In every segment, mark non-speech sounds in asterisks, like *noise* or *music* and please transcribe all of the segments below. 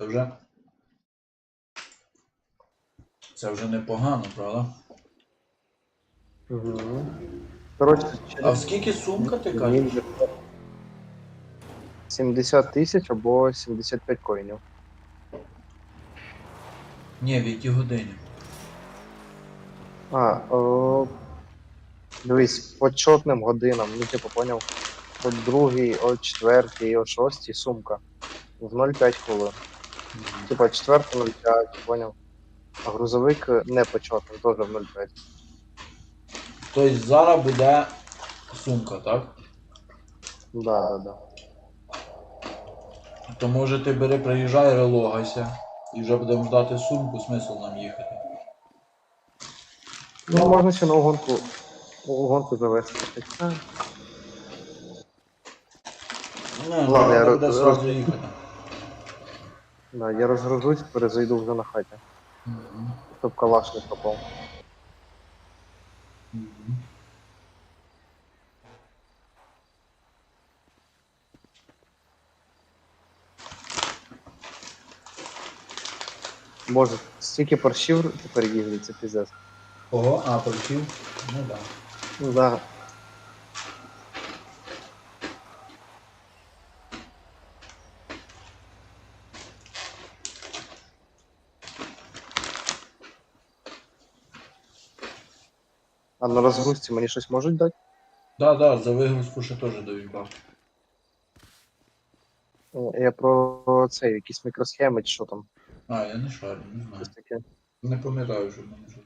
Це вже. Це вже непогано, правда? Угу. Коротше, А в скільки сумка ти кажеш? Ні, 70 тисяч або 75 коїнів. Ні, в якій годині. А, о, дивись, по чотним годинам, ну типу поняв. О другій, о четвертій, о шостій сумка. В 0,5 хвилин. Типа четверта 0,5, поняв. А грузовик е, не по чотним, теж в 0,5. Тобто зараз буде сумка, так? Да, да, да. То може ти бери, приїжджай, релогайся. І вже будемо ждати сумку, смисл нам їхати. Ну, можна ще на угонку, угонку завести. Не, ну Ладно, я треба буде роз- зразу їхати. Да, я розгружусь, перезайду вже на хаті. Мгм. Щоб калаш не пропав. Мгм. Боже, стільки паршів тепер їздить, це піздець. Ого, а, полетів? Ну так. Ну да. А на розгрузці мені щось можуть дати? Да, да, за вигрузку ще теж дають бабки. Я про це, якісь мікросхеми чи що там. А, я не шарю, не знаю. Щось таке. Не пам'ятаю, що в мене щось.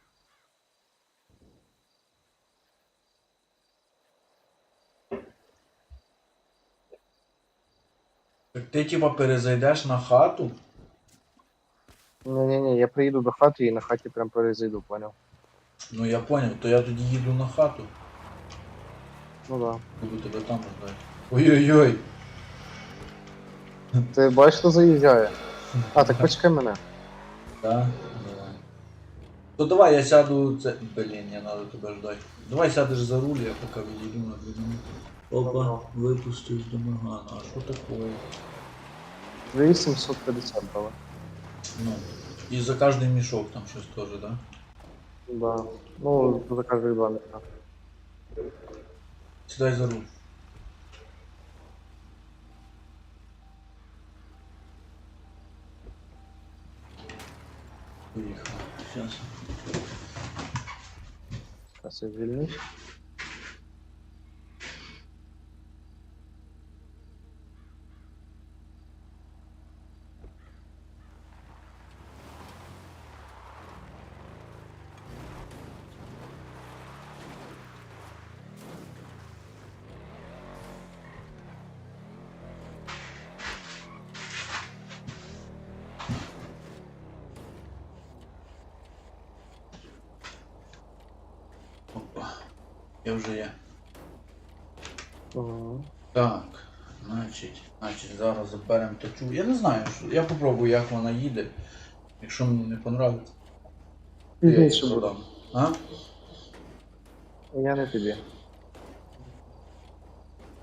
Так ти типа перезайдеш на хату? Ні-ні-ні, я приїду до хати і на хаті прям перезайду, поняв. Ну я поняв, то я тоді їду на хату. Ну да. Буду тебе там ждати. Ой-ой-ой. Ти бачиш, хто заїжджає? А, так почекай мене. Да? Давай. То давай я сяду. Це. Блін, я надо тебе ждати. Давай сядеш за руль, я поки відійду на дві минути. Опа, випустив до Магана. А що таке? 2750 дали. Ну. І за кожний мішок там щось теж, да? Да. Ну, за кожних два місця. Сідай за руль. Поїхали. Сейчас. Зараз я звільнюсь. Я вже є. Угу. Так, значить, значить, зараз заберемо точу. Я не знаю, що. Я попробую, як вона їде. Якщо мені не понравиться, то я її Більше буде. продам. А? Я не тобі.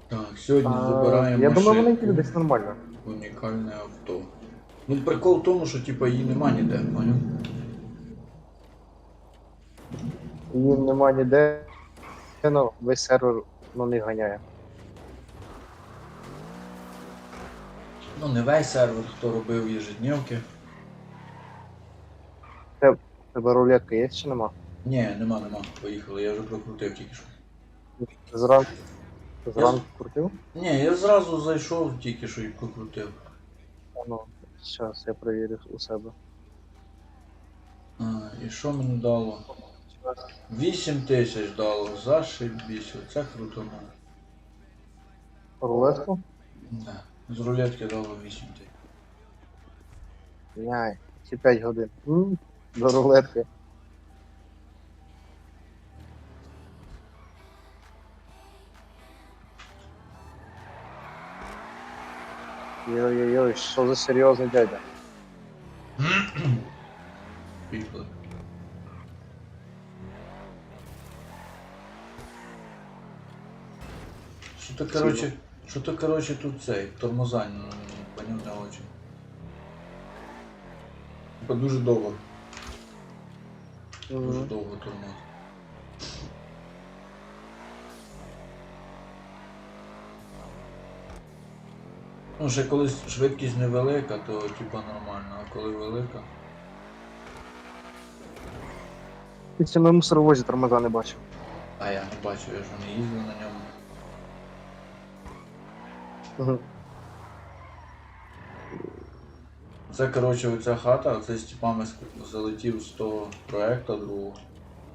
Так, сьогодні А, забираємо я думаю, машинку. вони їде десь нормально. Унікальне авто. Ну, прикол в тому, що типа її нема ніде, поняв? Їм нема ніде. Ну, весь сервер на них ганяє. Ну, не весь сервер, хто робив єжедневки. Тебе рулетка є чи нема? Ні, нема, нема. Поїхали, я вже прокрутив тільки що. Зранку. Зранку крутив? Ні, я зразу зайшов тільки що і прокрутив. Ну, зараз я перевірю у себе. А, і що мені дало? 8 тисяч дало, зашибісь, оце круто. ну. Рулетку? Да. З рулетки дало 8 тисяч. Яй, ці 5 годин. М, До рулетки. Йой-йой-йой, що за серйозний дядя? Поїхали. Що то, короче, що то, короче, тут цей, тормоза, не очень. типа дуже довго. Дуже Мгм. довго тормоз. Ну, ще коли швидкість невелика, то типа нормально, а коли велика. Ти в цьому мусоровозі тормоза не бачив. А я не бачу, я ж не їздив на ньому. Мгм. Це, коротше, оця хата, це ск- залетів з того проекту другого.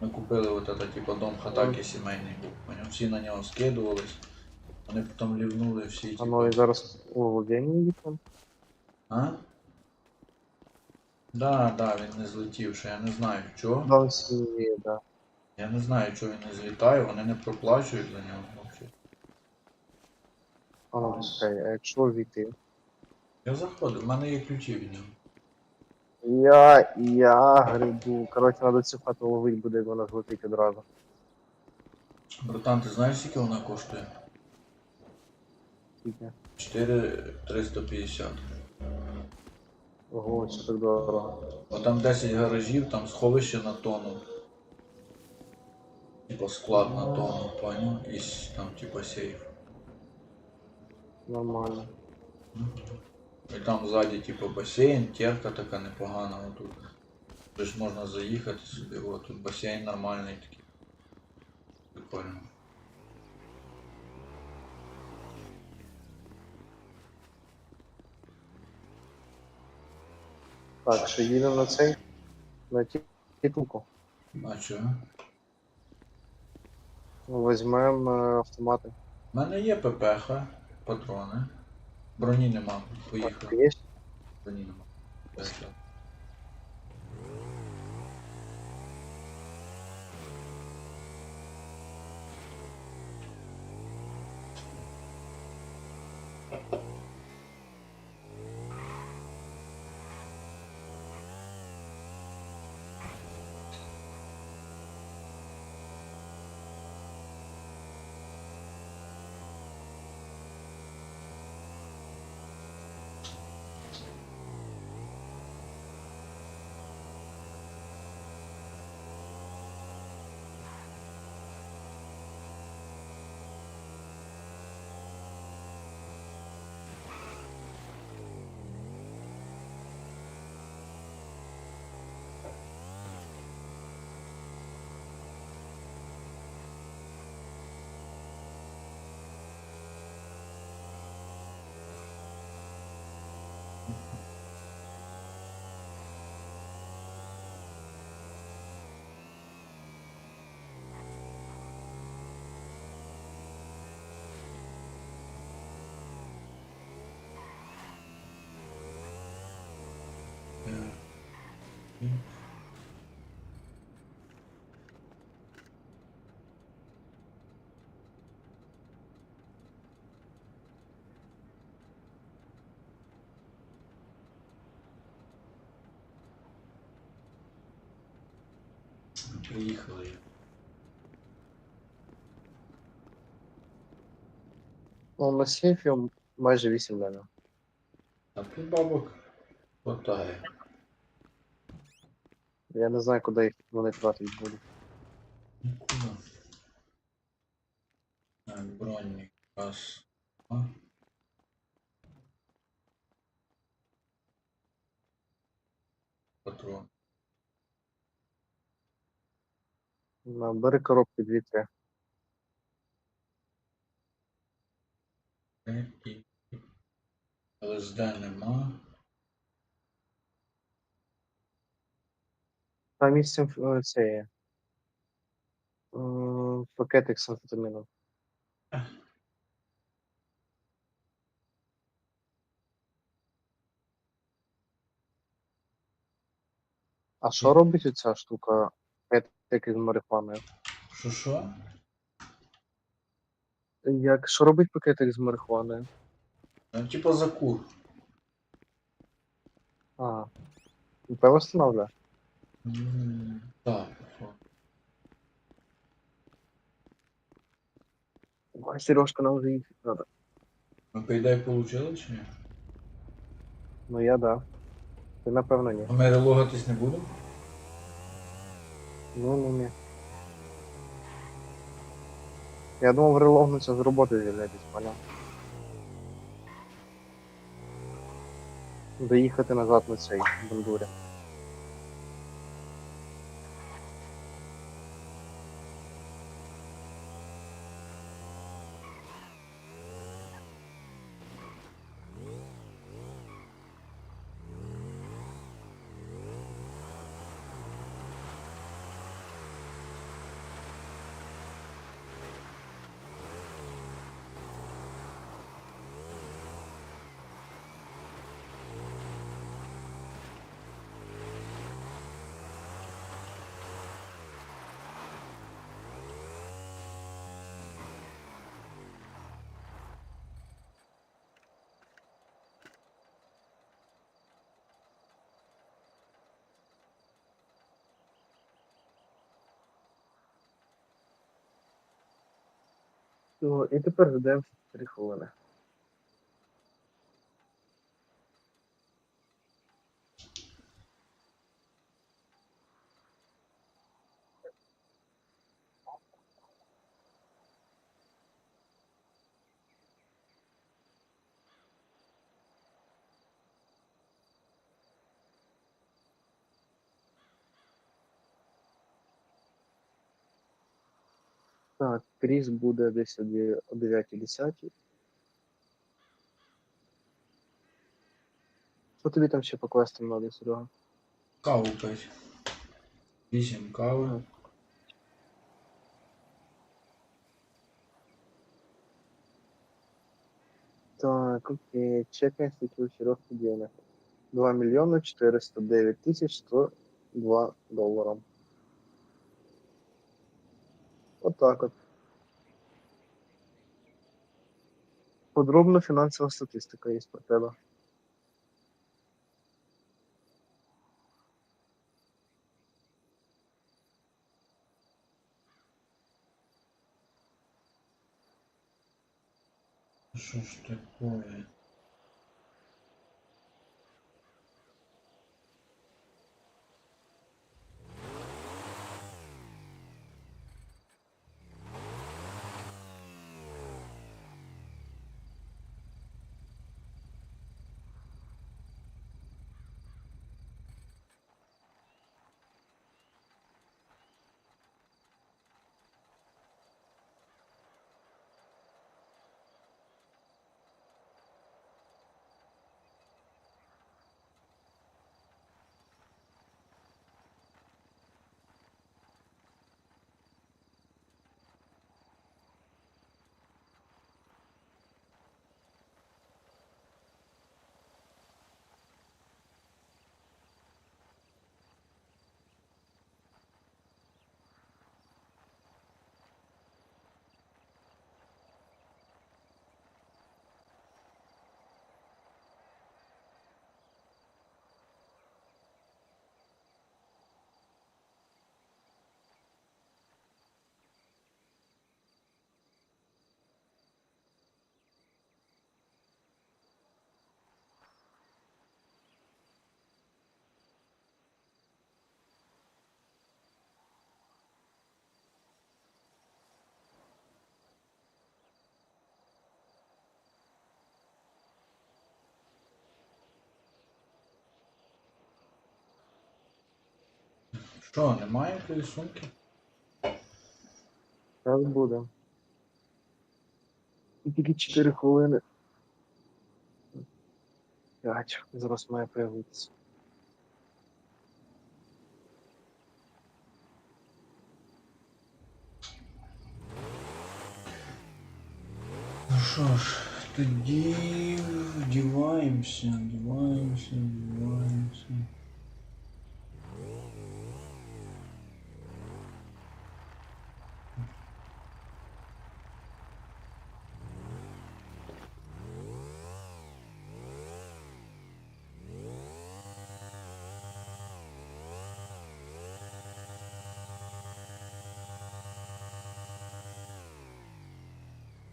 Ми купили от это, типа дом хатаки сімейний був. Всі на нього скидувались. Вони потім лівнули всі, А ну і зараз у Володінні їхав. А? Да, да, він не злетів, ще я не знаю чого. Сім'ї, да. Я не знаю, чого він не злітає, вони не проплачують за нього. А чекай, а якщо війти? Я заходив, в мене є ключі від нього. Я, я грибу. Коротше, треба цю хату ловити буде, як вона злетить одразу. Братан, ти знаєш, скільки вона коштує? Скільки? 4350. Ого, що так дорого. Бо там 10 гаражів, там сховище на тонну. Типа склад на тонну, понял? І с- там типа сейф. Нормально. І там ззаді типа басейн, терка така непогана отут. Тут ж можна заїхати собі, от тут басейн нормальний такий. Прикольно. Так, що їдемо на цей? На ті- тітулку. А чого? Візьмемо е, автомати. У мене є ППХ, патрони. Броні нема, поїхав. Броні нема. Е. Ну, на сейфі майже 8 лямів. А тут бабок хватає. Я не знаю, куди їх вони тратити будуть. Нікуди. Так, бронник. Раз. Два. Патрон. На, бери коробки 2-3. І ЛСД нема. Там місце це є. Пакетик з амфетаміном. А що робить оця штука? Пакетик із марихуаною? Що що? Як що робить пакетик з марихуаною? Ну, типа закур. А. Пиво встановлює? М, Так. Ой, Сережка, нам їхати треба. Ми по ідеї получили чи ні? Ну я да. Ти напевно ні. А ми релогатись не будемо? Ну, ну ні. Я думав релогнуться з роботи з'являтись, поняв. Доїхати назад на цей бандурі. О, і тепер ждемо 3 хвилини. Так, Кріс буде десь о дві- о 9.10. Що тобі там ще по квестам надо, Серега? Каву пить. Вісім кави. Так, окей. Чекай текущий рост денег. 2 миллиона 409 тысяч 102 доллара. Так вот. Подробно фінансова статистика є про тебе. Що ж таке? Що, немає тої сумки? Зараз буде. І тільки 4 хвилини. П'ять. Зараз має появитися. Ну що ж, тоді вдіваємося, вдіваємося, вдіваємося.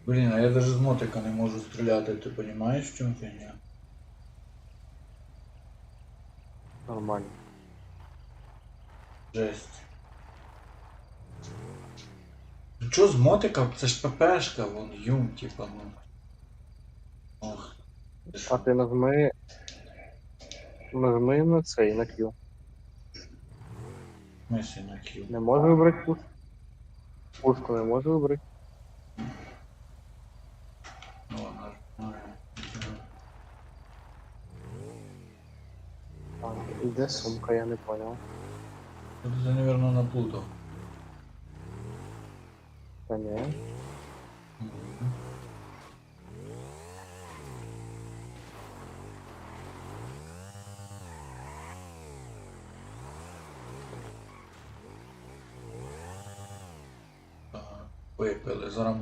Блін, а я даже з мотика не можу стріляти, ти розумієш, в чому фігня? Нормально. Жесть. Ну чо з мотика? Це ж ППшка, вон юм, типа, ну. Ох. ти? А ти нажми. Нажми на цей, на Q. Мисі на кіл. Не можу вибрати пушку. Пушку не можу вибрати. Ну, ладно. Ага. А, і де сумка, я не поняв. Це, наверное, наплутав. Та ні. Випили. Зараз,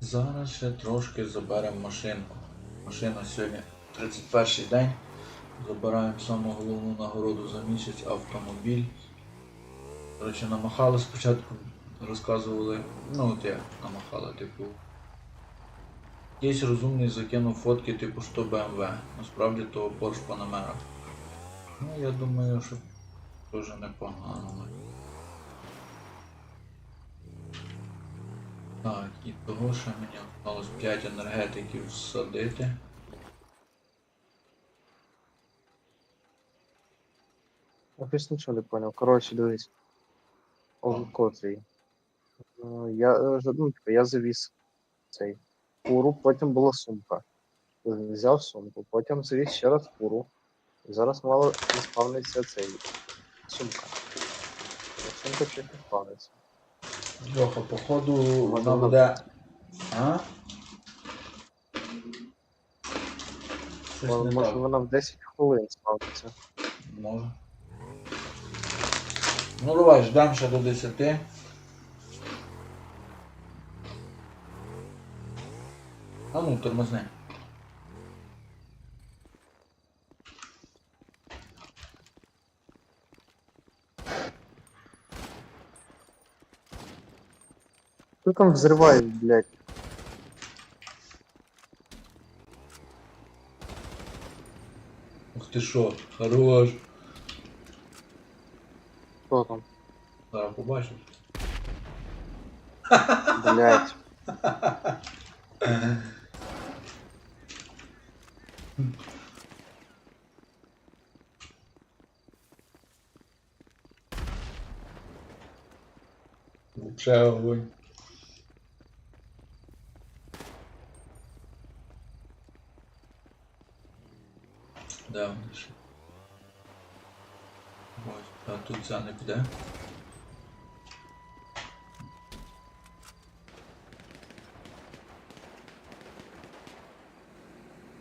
зараз ще трошки заберемо машинку. Машина сьогодні 31 день. Забираємо саму головну нагороду за місяць автомобіль. Коротше, намахали спочатку, розказували, ну от як намахали, типу. Якийсь розумний закинув фотки типу 100 BMW. Насправді то Porsche Panamera. Ну я думаю, що теж непогано. Так, і того ще мені осталось 5 енергетиків всадити. Я щось нічого не поняв. Коротше, дивись. Он котрий. Е, Я, е, ну, типу, я завіз цей фуру, потім була сумка. Взяв сумку, потім завіз ще раз фуру. Зараз мало не спавниться цей сумка. А Сумка ще не спавниться. Льоха, походу вона Вона- буде. А? Щось Вон- не Може так. вона в 10 хвилин спавниться. Може. Ну давай, ждем ще до 10. А ну, тормозни. Що там взриває, блядь? Ух ти що, хорош. Хто там? Зараз побачиш. Блядь. Вообще огонь. Да, вони ще. Ось, а тут ця не піде.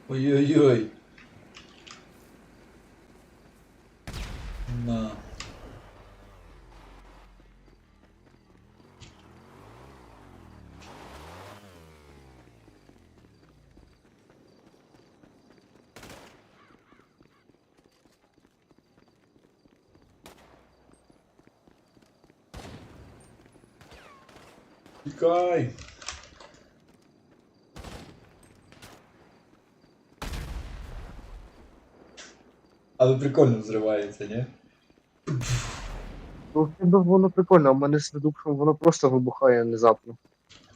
Ой-ой-ой. На. Тікай! Але прикольно взривається, ні? Ну, в воно прикольно, а в мене з редукшем воно просто вибухає внезапно.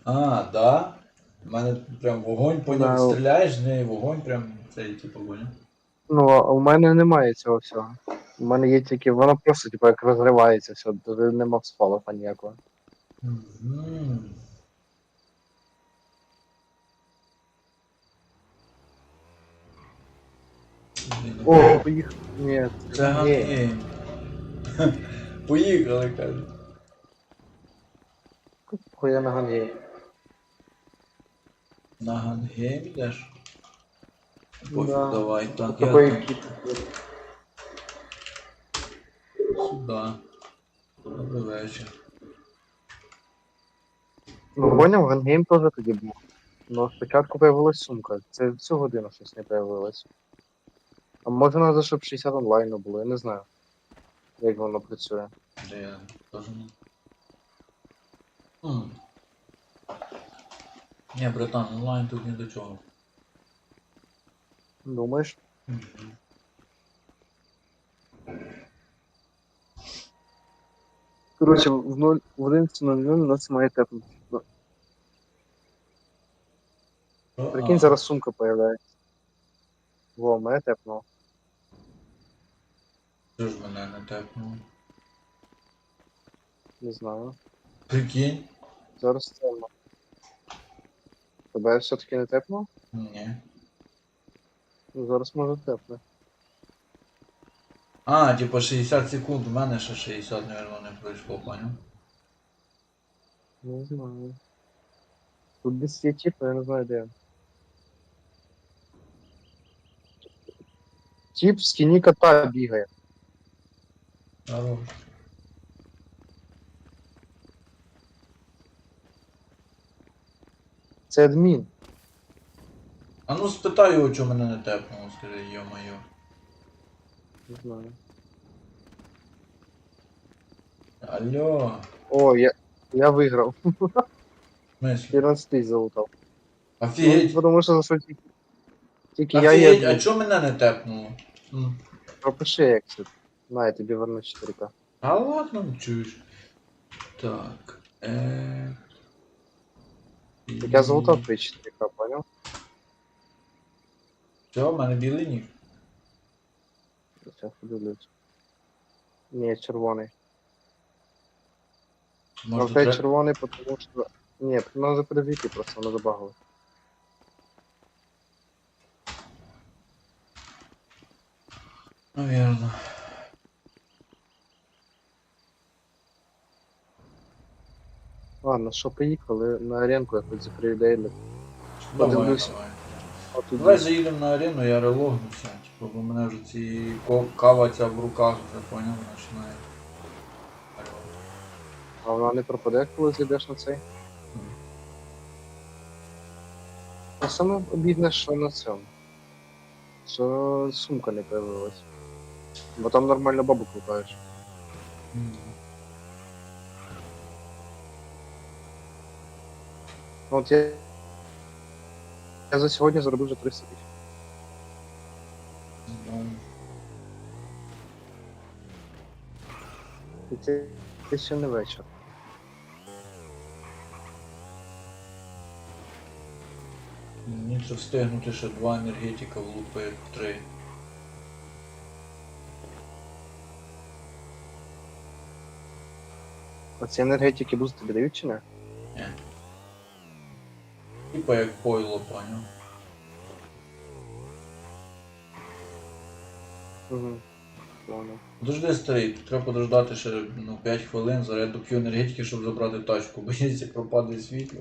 А, да? У мене прям вогонь, поняв, Да. стріляєш, в неї вогонь прям цей типу вогонь. Ну, а у мене немає цього всього. У мене є тільки, воно просто, типу, як розривається все, туди нема спалаху ніякого. Мгм. О, поїхав. Ні, Це ні. гангейм. *laughs* Поїхали. Хуя на гангі. На гангейм йдеш? Пофіг, Да. давай, так, я Такої там кіт. сюди. Добрий вечір. Ну, поняв, гангейм теж тоді був. Ну, спочатку появилась сумка. Це всю годину щось не появилось. А може надо, щоб 60 онлайну було, я не знаю. Як воно працює. Да я тоже не. Ну, М. Не, братан, онлайн тут не до чого. Думаєш? Мгм. Коротше, в 0 в 11.00 нас має тепнути. Прикинь, зараз сумка появляється. Во, мене тепнуло. Що ж мене не тепнуло? Не знаю. Прикинь? Зараз темно. Тебе все-таки не тепнуло? Ні. Ну, зараз може тепне. А, типа 60 секунд, у мене ще 60, мабуть, не пройшло, поняв? Не знаю. Тут десь є тіп, я не знаю де. Тіп в скіні кота бігає. Хорош. Це адмін. А ну спитай його, чого мене не тепнуло, скажи, йо-моє. Не знаю. Алло. О, я, я виграв. В 14 тисяч залутав. Офігеть. Ну, тому що що тільки, тільки я Офігеть, є. а чого мене не тепнуло? М. Пропиши ексит. На, я тобі верну 4К. А ладно, ну, чуєш. Так. Е... Так я залутав твої 4К, понял? Все, в мене білий нік. Сейчас подивлюсь. Ні, червоний. Може, Може, тре- червоний, потому що... Ні, надо перевірити просто, воно забагалось. Наверно. Ладно, що поїхали на аренку, я дейлі. Давай, Подивлюсь. давай. А Давай заїдемо на арену, я релогнуся. Типу, бо мене вже ці ко- кава ця в руках вже поняв, починає. А вона не пропаде, коли зайдеш на цей? А саме обідне, що на цьому. Що сумка не появилась. Бо там нормально бабу крутаєш. М. Ну от я. Я за сьогодні заробив вже 300 тисяч. І це, це ще не вечір. Мені це встигнути ще два енергетика влупи три. Оці енергетики буст тобі дають чи не? Типа як пойло, поняв. Угу. Понял. Подожди, старий, треба подождати ще ну, 5 хвилин, зараз я доп'ю енергетики, щоб забрати тачку, бо *laughs* якщо пропаде світло,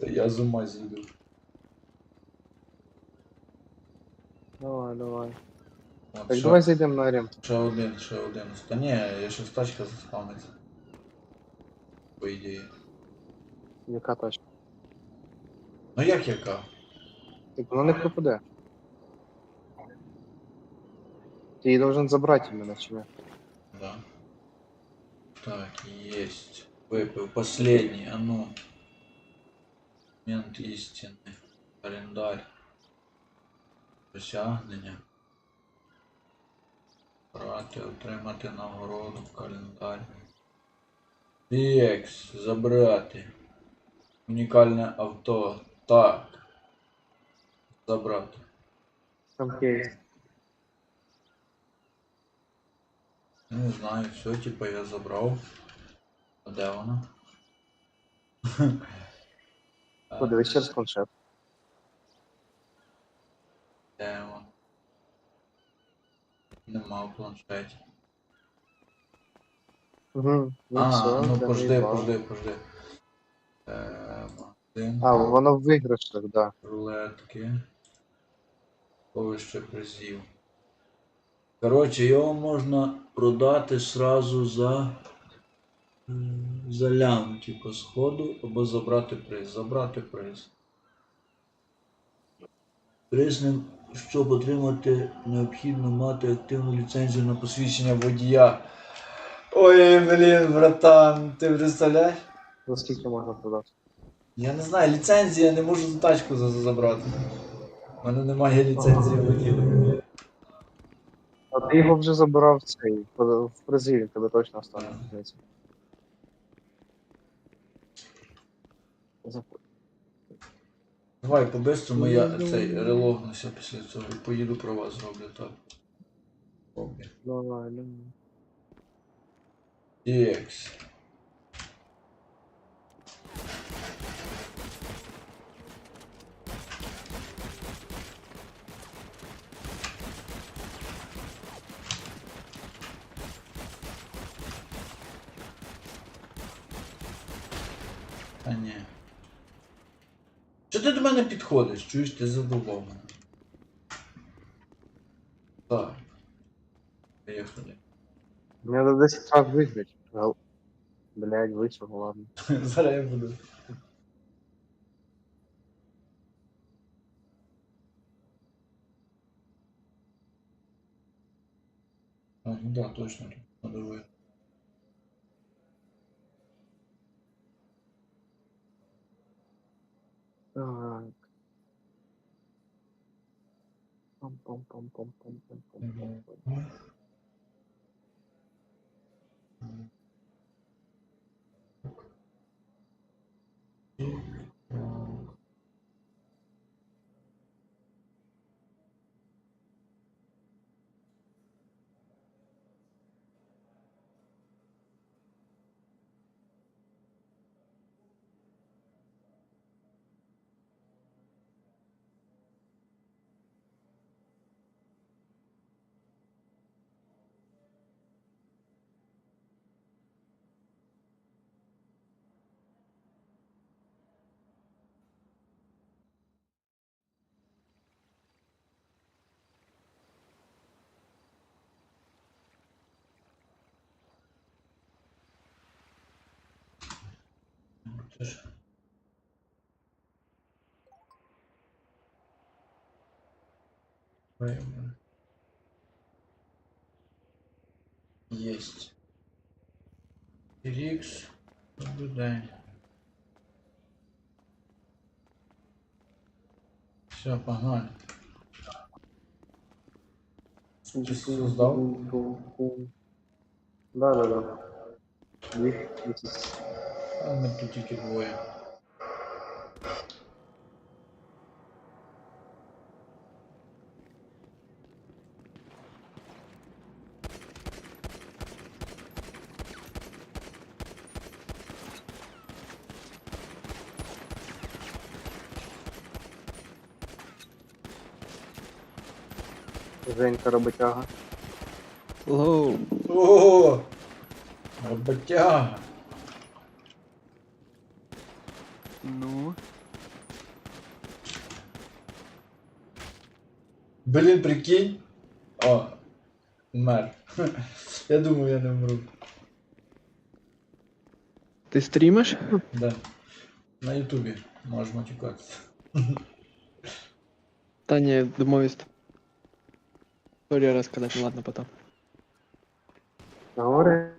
то я з ума зійду. Давай, давай. От, Так ще, давай зайдемо на аренку. ще один, ще один. Та ні, я ще тачка заспамиться. По ідеї. Яка тачка? Ну як яка? Так вона не пропаде. Ти її должен забрати мене чи не? Да. Так, есть. Выпил. Последний, а ну. Мент истины. Календарь. Досягнення. Брати, отримати нагороду, календар. DX, забрати. Унікальне авто. Так. Забрати. Кейс. Я Не знаю, все, типа я забрав. А де вона? *laughs* Подивись через планшет. Де вона? Нема в планшеті. Угу. Ну, а, все, ну пожди, пожди, пожди. Е, А, воно в виграшах, да. рулетки. Повище призів. Коротше, його можна продати сразу за. За лям, типу, сходу, або забрати приз. Забрати приз. Призним, щоб отримати, необхідно мати активну ліцензію на посвідчення водія. Ой, блін, братан, ти представляєш? За скільки можна продати? Я не знаю, ліцензія, не можу за тачку за- за- забрати. У мене немає ліцензії водія. А ти його вже забирав в цей, в в призиві, тебе точно стане. Ага. здається. Заходь. Давай по-бистрому я цей релогнуся після цього і поїду про вас зроблю так. Давай, давай. Єкс. А ні. Що ти до мене підходиш? Чуєш, ти задоволений. Так. Поїхали. Мне надо 10 раз выиграть. Гол- Блядь, вышел, ладно. *laughs* Зараз я буду. А, ну да, точно. тут Надо вы. Так. Пам-пам-пам-пам-пам-пам-пам-пам. Mm-hmm. muchos есть Рикс наблюдаем все погнали Ты создал? Да, да, да. 10. Elemental Duty Warrior. Женька роботяга. Ого! О, роботяга. Блін, прикинь. О, умер. *laughs* Я думаю, я не вмру. ти стрімиш? Да. На Ютубі можеш матюкатися. *laughs* Та ні, домовись. Історію розказати, ладно, потом. Говори.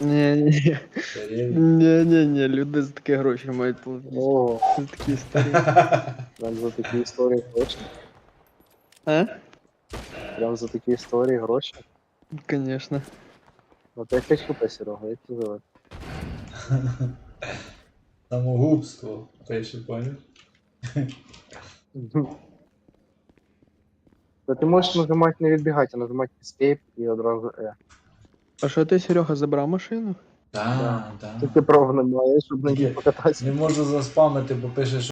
Ні, ні, Серйозно. ні, ні, ні, люди за такі гроші мають платити. О, За такі історії. прям за такі історії гроші. А? Прям за такі історії гроші. Конечно. Опять хочу Серега, як тебе звати? *laughs* Самогубство. Пише, поняв? Та ти можеш нажимати не відбігати, а нажимати Escape і одразу E. А що ти, Серега, забрав машину? Так, так. Тільки прав немає, щоб на ній покататися. Не можу заспамити, бо пише, що